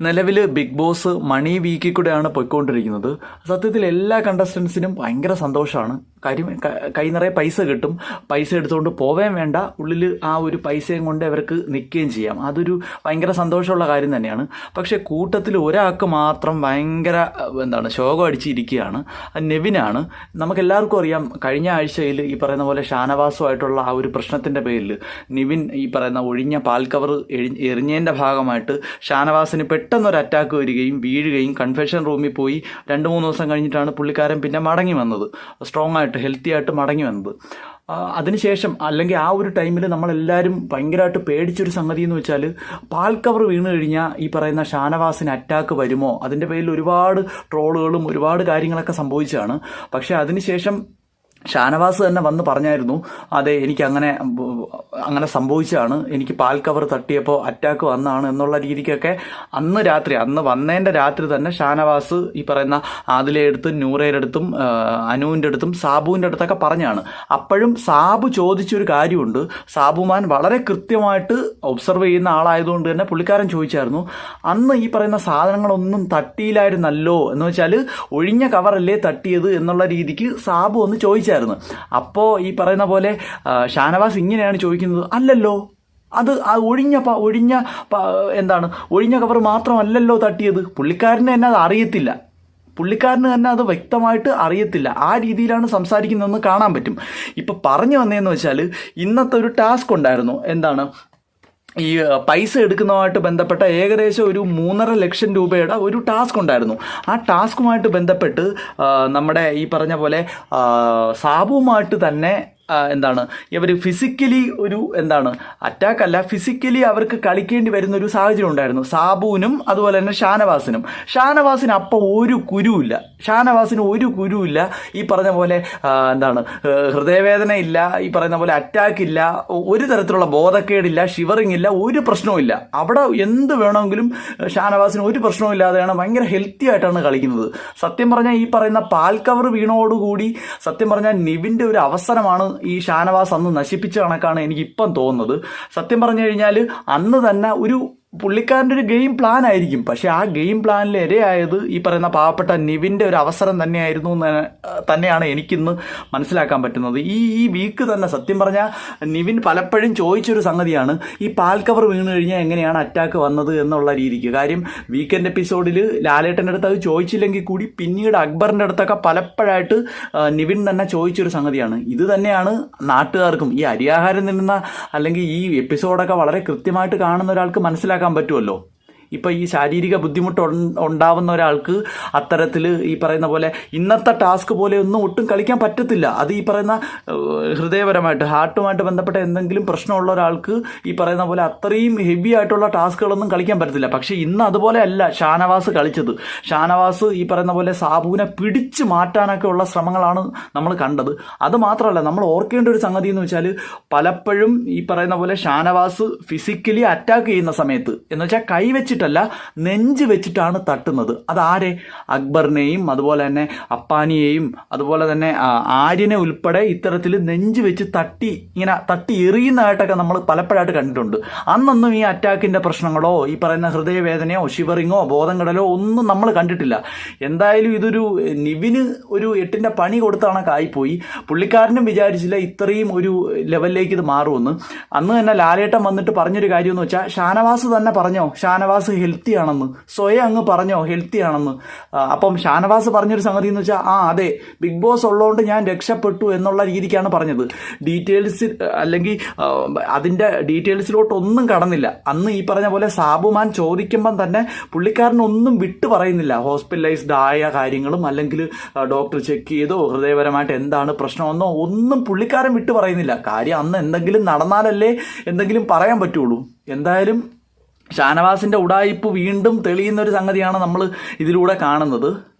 നിലവിൽ big boss മണി വീക്കിൽ കൂടെയാണ് പോയിക്കൊണ്ടിരിക്കുന്നത്. സത്യത്തിൽ എല്ലാ കണ്ടസ്റ്റൻസിനും ഭയങ്കര സന്തോഷമാണ്. കാര്യം ക- നിറയെ പൈസ കിട്ടും. പൈസ എടുത്തുകൊണ്ട് പോവേം വേണ്ട. ഉള്ളിൽ ആ ഒരു പൈസയും കൊണ്ട് അവർക്ക് നിൽക്കുകയും ചെയ്യാം. അതൊരു ഭയങ്കര സന്തോഷമുള്ള കാര്യം തന്നെയാണ്. പക്ഷേ കൂട്ടത്തിൽ ഒരാൾക്ക് മാത്രം ഭയങ്കര എന്താണ് ശോകം അടിച്ചിരിക്കുകയാണ് നെവിനാണ്. നമുക്കെല്ലാവർക്കും അറിയാം കഴിഞ്ഞ ആഴ്ചയിൽ ഈ പറയുന്ന പോലെ ഷാനവാസുമായിട്ടുള്ള ആ ഒരു പ്രശ്നത്തിന്റെ പേരിൽ നിവിൻ ഈ പറയുന്ന ഒഴിഞ്ഞ പാൽ കവർ എറിഞ്ഞതിന്റെ ഭാഗമായിട്ട് ഷാനവാസിന് പെട്ടെന്നൊരു അറ്റാക്ക് വരികയും വീഴുകയും കൺഫെഷൻ റൂമിൽ പോയി രണ്ട് മൂന്ന് ദിവസം കഴിഞ്ഞിട്ടാണ് പുള്ളിക്കാരൻ പിന്നെ മടങ്ങി വന്നത്. സ്ട്രോങ് ആയിട്ട് ഹെൽത്തി ആയിട്ട് മടങ്ങി വന്നത്. അതിനുശേഷം അല്ലെങ്കിൽ ആ ഒരു ടൈമിൽ നമ്മളെല്ലാവരും ഭയങ്കരമായിട്ട് പേടിച്ചൊരു സംഗതി എന്ന് വെച്ചാൽ പാൽ കവർ വീണ് കഴിഞ്ഞാൽ ഈ പറയുന്ന ഷാനവാസിന് അറ്റാക്ക് വരുമോ? അതിന്റെ പേരിൽ ഒരുപാട് ട്രോളുകളും ഒരുപാട് കാര്യങ്ങളൊക്കെ സംഭവിച്ചാണ് പക്ഷേ അതിനുശേഷം ഷാനവാസ് തന്നെ വന്ന് പറഞ്ഞായിരുന്നു അതെ എനിക്ക് അങ്ങനെ അങ്ങനെ സംഭവിച്ചതാണ്. എനിക്ക് പാൽ കവർ തട്ടിയപ്പോൾ അറ്റാക്ക് വന്നാണ് എന്നുള്ള രീതിക്കൊക്കെ അന്ന് രാത്രി അന്ന് വന്നതിന്റെ രാത്രി തന്നെ ഷാനവാസ് ഈ പറയുന്ന ആദിലയുടെ അടുത്തും നൂറയുടെ അടുത്തും അനുവിന്റെ അടുത്തും സാബുവിന്റെ അടുത്തൊക്കെ പറഞ്ഞാണ്. അപ്പോഴും സാബു ചോദിച്ചൊരു കാര്യമുണ്ട്. സാബുമാൻ വളരെ കൃത്യമായിട്ട് ഒബ്സർവ് ചെയ്യുന്ന ആളായതുകൊണ്ട് തന്നെ പുള്ളിക്കാരൻ ചോദിച്ചായിരുന്നു അന്ന് ഈ പറയുന്ന സാധനങ്ങളൊന്നും തട്ടിയില്ലായിരുന്നല്ലോ? എന്ന് വെച്ചാൽ ഒഴിഞ്ഞ കവറല്ലേ തട്ടിയത്? എന്നുള്ള രീതിക്ക് സാബു ഒന്ന് ചോദിച്ചായിരുന്നു. അപ്പോൾ ഈ പറയുന്ന പോലെ ഷാനവാസ് ഇങ്ങനെയാണ് ചോദിക്കുന്നത്. അല്ലല്ലോ. അത് ആ ഒഴിഞ്ഞ ഒഴിഞ്ഞ എന്താണ്? ഒഴിഞ്ഞ കവർ മാത്രമല്ലല്ലോ തട്ടിയത്. പുള്ളിക്കാരന് തന്നെ അത് അറിയത്തില്ല. പുള്ളിക്കാരന് തന്നെ അത് വ്യക്തമായിട്ട് അറിയത്തില്ല. ആ രീതിയിലാണ് സംസാരിക്കുന്നതെന്ന് കാണാൻ പറ്റും. ഇപ്പം പറഞ്ഞു വന്നതെന്ന് വെച്ചാൽ ഇന്നത്തെ ഒരു ടാസ്ക് ഉണ്ടായിരുന്നു. എന്താണ്? ഈ പൈസ എടുക്കുന്നതുമായിട്ട് ബന്ധപ്പെട്ട ഏകദേശം ഒരു മൂന്നര ലക്ഷം രൂപയുടെ ഒരു ടാസ്ക് ഉണ്ടായിരുന്നു. ആ ടാസ്കുമായിട്ട് ബന്ധപ്പെട്ട് നമ്മുടെ ഈ പറഞ്ഞ പോലെ സാബുമായിട്ട് തന്നെ എന്താണ്? ഇവർ ഫിസിക്കലി ഒരു എന്താണ്? അറ്റാക്ക് അല്ല ഫിസിക്കലി അവർക്ക് കളിക്കേണ്ടി വരുന്ന ഒരു സാഹചര്യം ഉണ്ടായിരുന്നു. സാബുവിനും അതുപോലെ തന്നെ ഷാനവാസിനും. ഷാനവാസിന് അപ്പം ഒരു കുരുവില്ല. ഷാനവാസിന് ഒരു കുരുവില്ല. ഈ പറഞ്ഞ പോലെ എന്താണ്? ഹൃദയവേദന ഇല്ല ഈ പറയുന്ന പോലെ അറ്റാക്ക് ഇല്ല. ഒരു തരത്തിലുള്ള ബോധക്കേടില്ല. ഷിവറിങ് ഇല്ല. ഒരു പ്രശ്നവുമില്ല അവിടെ എന്ത് വേണമെങ്കിലും ഷാനവാസിന് ഒരു പ്രശ്നവും ഇല്ലാതെയാണ് ഭയങ്കര ഹെൽത്തി ആയിട്ടാണ് കളിക്കുന്നത്. സത്യം പറഞ്ഞാൽ ഈ പറയുന്ന പാൽ കവർ വീണോടുകൂടി സത്യം പറഞ്ഞാൽ നിവിന്റെ ഒരു അവസരമാണ് ഈ ഷാനവാസ് അന്ന് നശിപ്പിച്ച കണക്കാണ് എനിക്ക് ഇപ്പം തോന്നുന്നത്. സത്യം പറഞ്ഞു കഴിഞ്ഞാൽ അന്ന് തന്നെ ഒരു പുള്ളിക്കാരന്റെ ഒരു ഗെയിം പ്ലാൻ ആയിരിക്കും. പക്ഷേ ആ ഗെയിം പ്ലാനിൽ ഇരയായത് ഈ പറയുന്ന പാവപ്പെട്ട നിവിന്റെ ഒരു അവസരം തന്നെയായിരുന്നു തന്നെയാണ് എനിക്കിന്ന് മനസ്സിലാക്കാൻ പറ്റുന്നത്. ഈ ഈ വീക്ക് തന്നെ സത്യം പറഞ്ഞാൽ നിവിൻ പലപ്പോഴും ചോദിച്ചൊരു സംഗതിയാണ് ഈ പാൽ കവർ വീണ് കഴിഞ്ഞാൽ എങ്ങനെയാണ് അറ്റാക്ക് വന്നത് എന്നുള്ള രീതിക്ക്. കാര്യം വീക്കെൻഡ് എപ്പിസോഡിൽ ലാലേട്ടന്റെ അടുത്ത് അത് ചോദിച്ചില്ലെങ്കിൽ കൂടി പിന്നീട് അക്ബറിന്റെ അടുത്തൊക്കെ പലപ്പോഴായിട്ട് നിവിൻ തന്നെ ചോദിച്ചൊരു സംഗതിയാണ്. ഇത് തന്നെയാണ് നാട്ടുകാർക്കും ഈ അരിയാഹാരം നിന്ന അല്ലെങ്കിൽ ഈ എപ്പിസോഡൊക്കെ വളരെ കൃത്യമായിട്ട് കാണുന്ന ഒരാൾക്ക് മനസ്സിലാക്കാൻ പറ്റുമല്ലോ? ഇപ്പം ഈ ശാരീരിക ബുദ്ധിമുട്ട് ഉണ്ടാവുന്ന ഒരാൾക്ക് അത്തരത്തിൽ ഈ പറയുന്ന പോലെ ഇന്നത്തെ ടാസ്ക് പോലെ ഒന്നും ഒട്ടും കളിക്കാൻ പറ്റത്തില്ല. അത് ഈ പറയുന്ന ഹൃദയപരമായിട്ട് ഹാർട്ടുമായിട്ട് ബന്ധപ്പെട്ട എന്തെങ്കിലും പ്രശ്നമുള്ള ഒരാൾക്ക് ഈ പറയുന്ന പോലെ അത്രയും ഹെവി ആയിട്ടുള്ള ടാസ്കുകളൊന്നും കളിക്കാൻ പറ്റത്തില്ല. പക്ഷേ ഇന്ന് അതുപോലെ അല്ല. ഷാനവാസ് കളിച്ചത്. ഷാനവാസ് ഈ പറയുന്ന പോലെ സാബുവിനെ പിടിച്ചു മാറ്റാനൊക്കെ ഉള്ള ശ്രമങ്ങളാണ് നമ്മൾ കണ്ടത്. അത് മാത്രമല്ല നമ്മൾ ഓർക്കേണ്ട ഒരു സംഗതി എന്ന് വെച്ചാൽ പലപ്പോഴും ഈ പറയുന്ന പോലെ ഷാനവാസ് ഫിസിക്കലി അറ്റാക്ക് ചെയ്യുന്ന സമയത്ത് എന്ന് വെച്ചാൽ കൈ വെച്ചിട്ടല്ല നെഞ്ച് വെച്ചിട്ടാണ് തട്ടുന്നത്. അതാരെ? അക്ബറിനെയും അതുപോലെ തന്നെ അപ്പാനിയെയും അതുപോലെ തന്നെ ആര്യനെ ഉൾപ്പെടെ ഇത്തരത്തിൽ നെഞ്ച് വെച്ച് തട്ടി ഇങ്ങനെ തട്ടി എറിയുന്നതായിട്ടൊക്കെ നമ്മൾ പലപ്പോഴായിട്ട് കണ്ടിട്ടുണ്ട്. അന്നൊന്നും ഈ അറ്റാക്കിന്റെ പ്രശ്നങ്ങളോ ഈ പറയുന്ന ഹൃദയവേദനയോ ഷിവറിങ്ങോ ബോധം കടലോ ഒന്നും നമ്മൾ കണ്ടിട്ടില്ല. എന്തായാലും ഇതൊരു നിവിന് ഒരു എട്ടിന്റെ പണി കൊടുത്താണ് കായിപ്പോയി പുള്ളിക്കാരനും വിചാരിച്ചില്ല ഇത്രയും ഒരു ലെവലിലേക്ക് ഇത് മാറുമെന്ന്. അന്ന് തന്നെ ലാലേട്ടൻ വന്നിട്ട് പറഞ്ഞൊരു കാര്യം എന്ന് വെച്ചാൽ ഷാനവാസ് തന്നെ പറഞ്ഞോ? ഷാനവാസ് ഹെൽത്തി ആണെന്ന്. സ്വയം അങ്ങ് പറഞ്ഞോ ഹെൽത്തി ആണെന്ന്. അപ്പം ഷാനവാസ് പറഞ്ഞൊരു സംഗതി എന്ന് വെച്ചാൽ ആ അതെ ബിഗ് ബോസ് ഉള്ളതുകൊണ്ട് ഞാൻ രക്ഷപ്പെട്ടു എന്നുള്ള രീതിക്കാണ് പറഞ്ഞത്. ഡീറ്റെയിൽസ് അല്ലെങ്കിൽ അതിന്റെ ഡീറ്റെയിൽസിലോട്ടൊന്നും കടന്നില്ല. അന്ന് ഈ പറഞ്ഞ പോലെ സാബുമാൻ ചോദിക്കുമ്പം തന്നെ പുള്ളിക്കാരനൊന്നും വിട്ടു പറയുന്നില്ല. ഹോസ്പിറ്റലൈസ്ഡ് ആയ കാര്യങ്ങളും അല്ലെങ്കിൽ ഡോക്ടർ ചെക്ക് ചെയ്തോ ഹൃദയപരമായിട്ട് എന്താണ് പ്രശ്നമെന്നോ ഒന്നും പുള്ളിക്കാരൻ വിട്ടു പറയുന്നില്ല. കാര്യം അന്ന് എന്തെങ്കിലും നടന്നാലല്ലേ എന്തെങ്കിലും പറയാൻ പറ്റുള്ളൂ. എന്തായാലും ഷാനവാസിന്റെ ഉടായിപ്പ് വീണ്ടും തെളിയുന്ന ഒരു സംഗതിയാണ് നമ്മൾ ഇതിലൂടെ കാണുന്നത്.